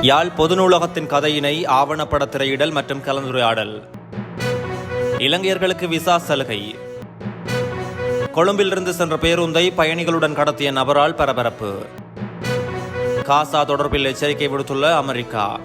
யாழ் பொது நூலகத்தின் கதையினை ஆவணப்பட திரையிடல் மற்றும் கலந்துரையாடல். இலங்கையர்களுக்கு விசா சலுகை. கொழும்பிலிருந்து சென்ற பேருந்தை பயணிகளுடன் கடத்திய நபரால் பரபரப்பு. காசா தொடர்பில் எச்சரிக்கை விடுத்துள்ள அமெரிக்கா.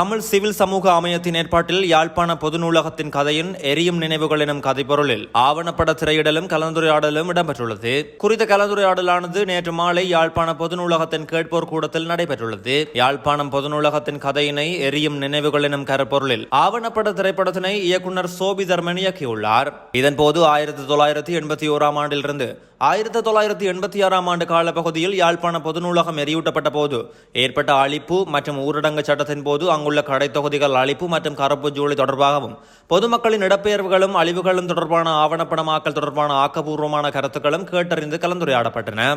தமிழ் சிவில் சமூக அமையத்தின் ஏற்பாட்டில் யாழ்ப்பாண பொது நூலகத்தின் கதையின் எரியும் நினைவுகள் எனும் கதைப்பொருளில் ஆவணப்பட திரையிடலும் கலந்துரையாடலும் இடம்பெற்றுள்ளது. குறித்த கலந்துரையாடலானது நேற்று மாலை யாழ்ப்பாண பொது நூலகத்தின் கேட்போர் கூடத்தில் நடைபெற்றுள்ளது. யாழ்ப்பாணம் பொது நூலகத்தின் கதையினை எரியும் நினைவுகள் எனும் கருப்பொருளில் ஆவணப்பட திரைப்படத்தினை இயக்குனர் சோபி தர்மன் இயக்கியுள்ளார். இதன்போது ஆயிரத்தி தொள்ளாயிரத்தி எண்பத்தி ஓராம் ஆண்டிலிருந்து ஆயிரத்தி தொள்ளாயிரத்தி எண்பத்தி ஆறாம் ஆண்டு காலப்பகுதியில் யாழ்ப்பாண பொது நூலகம் எரியூட்டப்பட்ட போது ஏற்பட்ட அழிப்பு மற்றும் ஊரடங்கு சட்டத்தின் போது அங்குள்ள கடை தொகுதிகள் அழிப்பு மற்றும் கரப்பு ஜூலை தொடர்பாகவும் பொதுமக்களின் இடப்பெயர்வுகளும் அழிவுகளும் தொடர்பான ஆவணப்படமாக்கல் தொடர்பான ஆக்கப்பூர்வமான கருத்துக்களும் கேட்டறிந்து கலந்துரையாடப்பட்டன.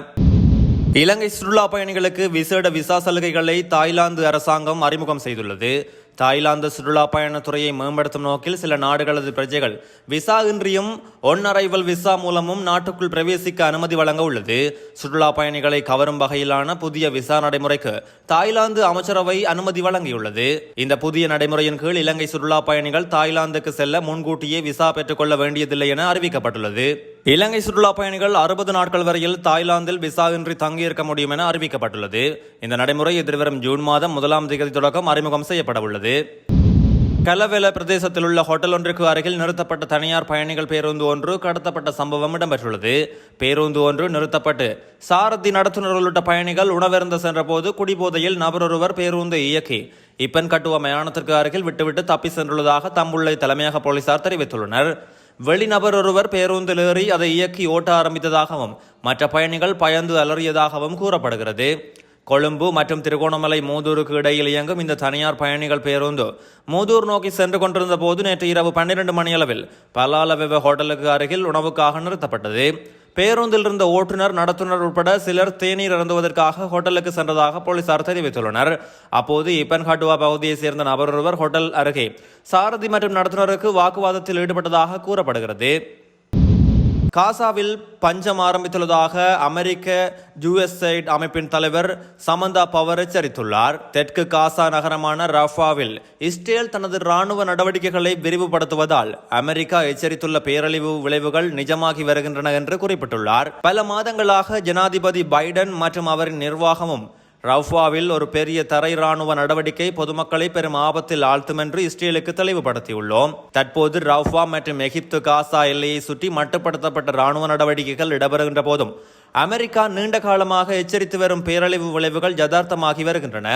இலங்கை சுற்றுலா பயணிகளுக்கு விசேட விசா சலுகைகளை தாய்லாந்து அரசாங்கம் அறிமுகம் செய்துள்ளது. தாய்லாந்து சுற்றுலா பயணத்துறையை மேம்படுத்தும் நோக்கில் சில நாடுகளது பிரஜைகள் விசா இன்றியும் ஒன் அரைவல் விசா மூலமும் நாட்டுக்குள் பிரவேசிக்க அனுமதி வழங்க உள்ளது. சுற்றுலா பயணிகளை கவரும் வகையிலான புதிய விசா நடைமுறைக்கு தாய்லாந்து அமைச்சரவை அனுமதி வழங்கியுள்ளது. இந்த புதிய நடைமுறையின் கீழ் இலங்கை சுற்றுலா பயணிகள் தாய்லாந்துக்கு செல்ல முன்கூட்டியே விசா பெற்றுக்கொள்ள வேண்டியதில்லை என அறிவிக்கப்பட்டுள்ளது. இலங்கை சுற்றுலா பயணிகள் அறுபது நாட்கள் வரையில் தாய்லாந்தில் விசாவின்றி தங்கியிருக்க முடியும் என அறிவிக்கப்பட்டுள்ளது. இந்த நடைமுறை எதிர்வரும் ஜூன் மாதம் முதலாம் தேதி தொடக்கம் அறிமுகம் செய்யப்பட உள்ளது. கலவெல பிரதேசத்தில் உள்ள ஹோட்டல் ஒன்றுக்கு அருகில் நிறுத்தப்பட்ட தனியார் பயணிகள் பேருந்து ஒன்று கடத்தப்பட்ட சம்பவம் இடம்பெற்றுள்ளது. பேருந்து ஒன்று நிறுத்தப்பட்டு சாரதி நடத்துனர் உள்ளிட்ட பயணிகள் உணவருந்த சென்றபோது குடிபோதையில் நபரொருவர் பேருந்தை இயக்கி இப்பன் கட்டுவ மயானத்திற்கு அருகில் விட்டுவிட்டு தப்பி சென்றுள்ளதாக தம்புள்ளை தலைமையக போலீசார் தெரிவித்துள்ளனர். வெளிநபர் ஒருவர் பேருந்தில் ஏறி அதை இயக்கி ஓட்ட ஆரம்பித்ததாகவும் மற்ற பயணிகள் பயந்து அலறியதாகவும் கூறப்படுகிறது. கொழும்பு மற்றும் திருகோணமலை மூதூருக்கு இடையில் இயங்கும் இந்த தனியார் பயணிகள் பேருந்து மூதூர் நோக்கி சென்று கொண்டிருந்த போது நேற்று இரவு பன்னிரண்டு மணியளவில் பலாலவெவ ஹோட்டலுக்கு அருகில் உணவுக்காக நிறுத்தப்பட்டது. பேருந்தில் இருந்த ஓட்டுநர் நடத்துனர் உட்பட சிலர் தேநீர் இறந்துவதற்காக ஹோட்டலுக்கு சென்றதாக போலீசார் தெரிவித்துள்ளனர். அப்போது இப்பன்காட்டுவா பகுதியைச் சேர்ந்த நபர் ஒருவர் ஹோட்டல் அருகே சாரதி மற்றும் நடத்துனருக்கு வாக்குவாதத்தில் ஈடுபட்டதாக கூறப்படுகிறது. காசாவில் பஞ்சம் ஆரம்பித்துள்ளதாக அமெரிக்க ஜூஎஸ்ஐட் அமைப்பின் தலைவர் சமந்தா பவர் எச்சரித்துள்ளார். தெற்கு காசா நகரமான ரஃபாவில் இஸ்ரேல் தனது ராணுவ நடவடிக்கைகளை விரிவுபடுத்துவதால் அமெரிக்கா எச்சரித்துள்ள பேரழிவு விளைவுகள் நிஜமாகி வருகின்றன என்று குறிப்பிட்டுள்ளார். பல மாதங்களாக ஜனாதிபதி பைடன் மற்றும் அவரின் நிர்வாகமும் ரவ்வாவில் ஒரு பெரிய தரை ராணுவ நடவடிக்கை பொதுமக்களை பெரும் ஆபத்தில் ஆழ்த்தும் என்று இஸ்ரேலுக்கு தெளிவுபடுத்தியுள்ளோம். தற்போது ரவ்வா மற்றும் எகிப்து காசா எல்லையை சுற்றி மட்டுப்படுத்தப்பட்ட ராணுவ நடவடிக்கைகள் இடம்பெறுகின்ற போதும் அமெரிக்கா நீண்ட காலமாக எச்சரித்து வரும் பேரழிவு விளைவுகள் யதார்த்தமாகி வருகின்றன.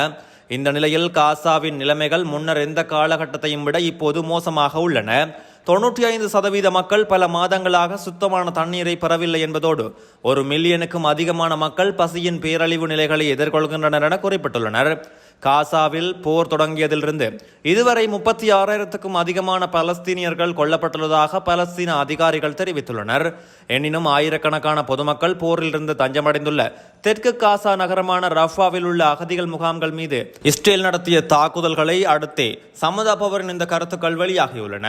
இந்த நிலையில் காசாவின் நிலைமைகள் முன்னர் எந்த காலகட்டத்தையும் விட இப்போது மோசமாக உள்ளன. தொன்னூற்றி ஐந்து சதவீத மக்கள் பல மாதங்களாக சுத்தமான தண்ணீரை பெறவில்லை என்பதோடு ஒரு மில்லியனுக்கும் அதிகமான மக்கள் பசியின் பேரழிவு நிலைகளை எதிர்கொள்கின்றனர் என குறிப்பிட்டுள்ளனர். காசாவில் போர் தொடங்கியதிலிருந்து இதுவரை முப்பத்தி ஆறாயிரத்துக்கும் அதிகமான பலஸ்தீனியர்கள் கொல்லப்பட்டுள்ளதாக பலஸ்தீன அதிகாரிகள் தெரிவித்துள்ளனர். எனினும் ஆயிரக்கணக்கான பொதுமக்கள் போரிலிருந்து தஞ்சமடைந்துள்ள தெற்கு காசா நகரமான ரஃபாவில் உள்ள அகதிகள் முகாம்கள் மீது இஸ்ரேல் நடத்திய தாக்குதல்களை அடுத்தே சமதா பவரின் இந்த கருத்துக்கள் வெளியாகியுள்ளன.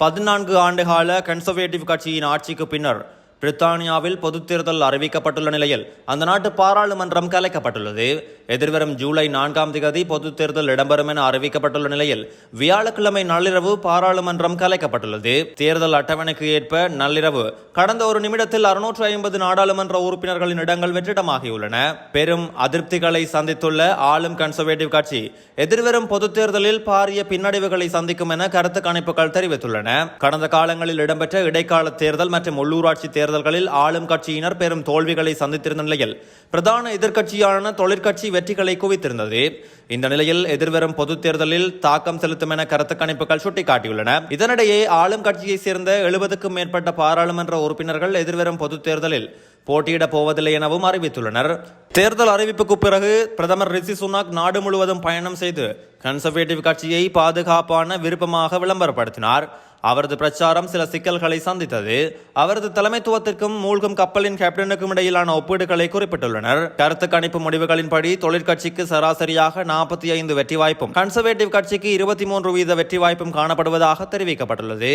பதினான்கு ஆண்டுகால கன்சர்வேட்டிவ் கட்சியின் ஆட்சிக்கு பின்னர் பிரித்தானியாவில் பொதுத் தேர்தல் அறிவிக்கப்பட்டுள்ள நிலையில் அந்த நாட்டு பாராளுமன்றம் கலைக்கப்பட்டுள்ளது. எதிர்வரும் ஜூலை நான்காம் தேதி பொதுத் தேர்தல் இடம்பெறும் என அறிவிக்கப்பட்டுள்ள நிலையில் வியாழக்கிழமை நள்ளிரவு பாராளுமன்றம் கலைக்கப்பட்டுள்ளது. தேர்தல் அட்டவணைக்கு ஏற்ப நள்ளிரவு கடந்த ஒரு நிமிடத்தில் அறுநூற்று ஐம்பது நாடாளுமன்ற உறுப்பினர்களின் இடங்கள் வெற்றிடமாகியுள்ளன. பெரும் அதிருப்திகளை சந்தித்துள்ள ஆளும் கன்சர்வேட்டிவ் கட்சி எதிர்வரும் பொதுத் தேர்தலில் பாரிய பின்னடைவுகளை சந்திக்கும் என கருத்து கணிப்புகள் தெரிவித்துள்ளன. கடந்த காலங்களில் இடம்பெற்ற இடைக்கால தேர்தல் மற்றும் உள்ளூராட்சி தேர்தல்களில் ஆளும் கட்சியினர் பெரும் தோல்விகளை சந்தித்திருந்த நிலையில் பிரதான எதிர்க்கட்சியான தொழிற்கட்சி வெற்றிகளை குவித்திருந்தது. இந்த நிலையில் எதிர்வரும் பொதுத் தேர்தலில் தாக்கம் செலுத்தும் என கருத்து கணிப்புகள் சுட்டிக்காட்டியுள்ளன. இதனிடையே ஆளும் கட்சியைச் சேர்ந்த எழுபதுக்கும் மேற்பட்ட பாராளுமன்ற உறுப்பினர்கள் எதிர்வரும் பொது தேர்தலில் போட்டியிடப் போவதில்லை எனவும் அறிவித்துள்ளனர். தேர்தல் அறிவிப்புக்கு பிறகு பிரதமர் ரிஷி சுனாக் நாடு முழுவதும் பயணம் செய்து கன்சர்வேட்டிவ் கட்சியை பாதுகாப்பான விருப்பமாக விளம்பரப்படுத்தினார். அவரது பிரச்சாரம் சில சிக்கல்களை சந்தித்தது. அவரது தலைமைத்துவத்திற்கும் மூழ்கும் கப்பலின் கேப்டனுக்கும் இடையிலான ஒப்பீடுகளை குறிப்பிட்டுள்ளனர். கருத்து கணிப்பு முடிவுகளின்படி தொழிற்கட்சிக்கு சராசரியாக நாற்பத்தி ஐந்து வெற்றி வாய்ப்பும் கன்சர்வேட்டிவ் கட்சிக்கு இருபத்தி மூன்று வீத வெற்றி வாய்ப்பும் காணப்படுவதாக தெரிவிக்கப்பட்டுள்ளது.